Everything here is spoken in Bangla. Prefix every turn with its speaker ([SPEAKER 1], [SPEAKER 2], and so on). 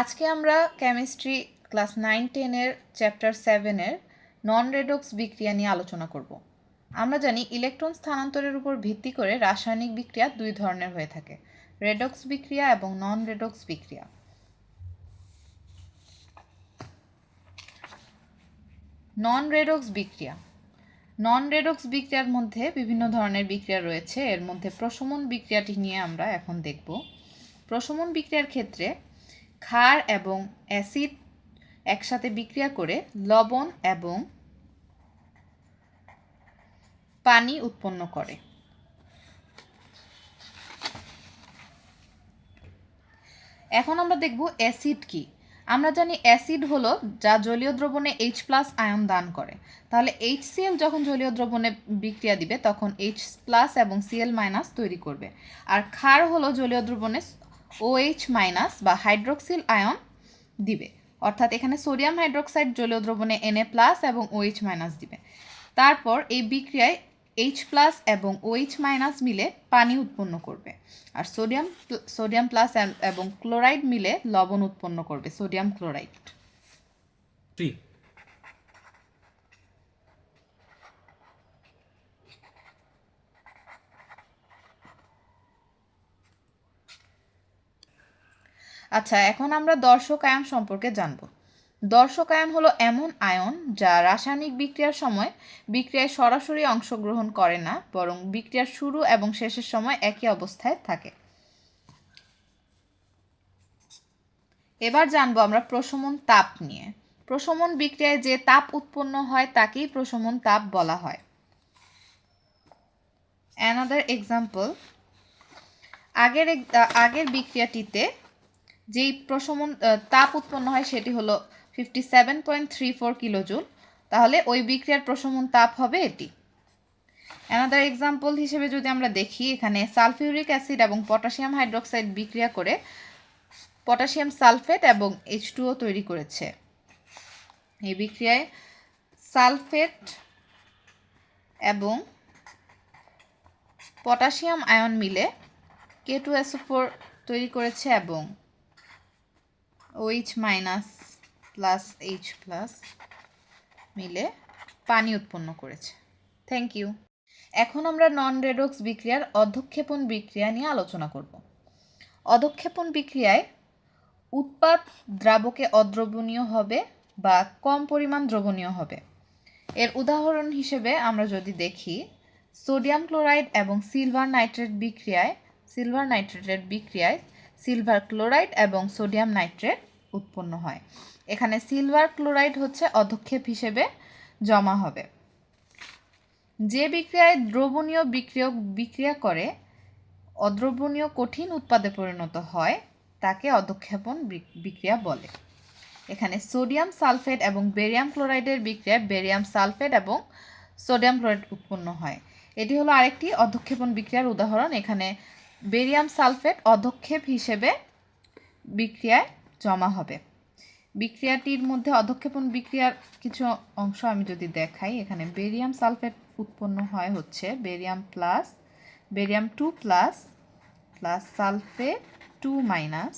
[SPEAKER 1] আজকে আমরা কেমিস্ট্রি ক্লাস নাইন টেনের চ্যাপ্টার সেভেনের নন রেডক্স বিক্রিয়া নিয়ে আলোচনা করব। আমরা জানি ইলেকট্রন স্থানান্তরের উপর ভিত্তি করে রাসায়নিক বিক্রিয়া দুই ধরনের হয়ে থাকে রেডক্স বিক্রিয়া এবং নন রেডক্স বিক্রিয়া। নন রেডক্স বিক্রিয়া। নন রেডক্স বিক্রিয়ার মধ্যে বিভিন্ন ধরনের বিক্রিয়া রয়েছে, এর মধ্যে প্রশমন বিক্রিয়াটি নিয়ে আমরা এখন দেখব। প্রশমন বিক্রিয়ার ক্ষেত্রে ক্ষার এবং অ্যাসিড একসাথে বিক্রিয়া করে লবণ এবং পানি উৎপন্ন করে। এখন আমরা দেখব অ্যাসিড কি। আমরা জানি অ্যাসিড হলো যা জলীয় দ্রবণে এইচ প্লাস আয়ন দান করে। তাহলে এইচ সিএল যখন জলীয় দ্রবণে বিক্রিয়া দিবে, তখন এইচ প্লাস এবং সিএল মাইনাস তৈরি করবে। আর ক্ষার হলো জলীয় দ্রবণে ওএইচ মাইনাস বা হাইড্রোক্সিল আয়ন দিবে। অর্থাৎ এখানে সোডিয়াম হাইড্রোক্সাইড জলীয় দ্রবণে এনএ প্লাস এবং ওএইচ মাইনাস দিবে। তারপর এই বিক্রিয়ায় এইচ প্লাস এবং ওএইচ মাইনাস মিলে পানি উৎপন্ন করবে। আর সোডিয়াম সোডিয়াম প্লাস এবং ক্লোরাইড মিলে লবণ উৎপন্ন করবে সোডিয়াম ক্লোরাইড আচ্ছা এখন আমরা দর্শক আয়ন সম্পর্কে জানব। দর্শক আয়ন হলো এমন আয়ন যা রাসায়নিক বিক্রিয়ার সময় বিক্রিয়ায় সরাসরি অংশগ্রহণ করে না, বরং বিক্রিয়ার শুরু এবং শেষের সময় একই অবস্থায় থাকে। এবার জানব আমরা প্রশমন তাপ নিয়ে। প্রশমন বিক্রিয়ায় যে তাপ উৎপন্ন হয়, তাকেই প্রশমন তাপ বলা হয়। অ্যানাদার এক্সাম্পল আগের আগের বিক্রিয়াটিতে যেই প্রশমন তাপ উৎপন্ন হয় সেটি হলো fifty seven point three four kilojoule তাহলে ওই বিক্রিয়ার প্রশমন তাপ হবে এটি। অ্যানাদার এক্সাম্পল হিসেবে যদি আমরা দেখি, এখানে সালফিউরিক অ্যাসিড এবং পটাশিয়াম হাইড্রোক্সাইড বিক্রিয়া করে পটাশিয়াম সালফেট এবং এইচ টুও তৈরি করেছে। এই বিক্রিয়ায় সালফেট এবং পটাশিয়াম আয়ন মিলে কে টু তৈরি করেছে এবং OH minus plus H plus মিলে পানি উৎপন্ন করেছে। থ্যাংক ইউ এখন আমরা নন রেডক্স বিক্রিয়ার অধক্ষেপণ বিক্রিয়া নিয়ে আলোচনা করব। অধক্ষেপণ বিক্রিয়ায় উৎপাদ দ্রাবকে অদ্রবণীয় হবে বা কম পরিমাণ দ্রবণীয় হবে। এর উদাহরণ হিসেবে আমরা যদি দেখি, সোডিয়াম ক্লোরাইড এবং সিলভার নাইট্রেট বিক্রিয়ায়, সিলভার নাইট্রেটের বিক্রিয়ায় সিলভার ক্লোরাইড এবং সোডিয়াম নাইট্রেট উৎপন্ন হয়। এখানে সিলভার ক্লোরাইড হচ্ছে অধক্ষেপ হিসেবে জমা হবে। যে বিক্রিয়ায় দ্রবণীয় বিক্রিয়ক বিক্রিয়া করে, অদ্রবণীয় কঠিন উৎপাদে পরিণত হয়, তাকে অধক্ষেপণ বিক- বিক্রিয়া বলে। এখানে সোডিয়াম সালফেট এবং বেরিয়াম ক্লোরাইডের বিক্রিয়ায় বেরিয়াম সালফেট এবং সোডিয়াম ক্লোরাইড উৎপন্ন হয়। এটি হলো আরেকটি অধক্ষেপণ বিক্রিয়ার উদাহরণ। এখানে বেরিয়াম সালফেট অধক্ষেপ হিসেবে বিক্রিয়ায় জমা হবে। বিক্রিয়াটির মধ্যে অধক্ষেপণ বিক্রিয়ার কিছু অংশ আমি যদি দেখাই, এখানে বেরিয়াম সালফেট উৎপন্ন হয় হচ্ছে barium plus, barium two plus plus sulphate two minus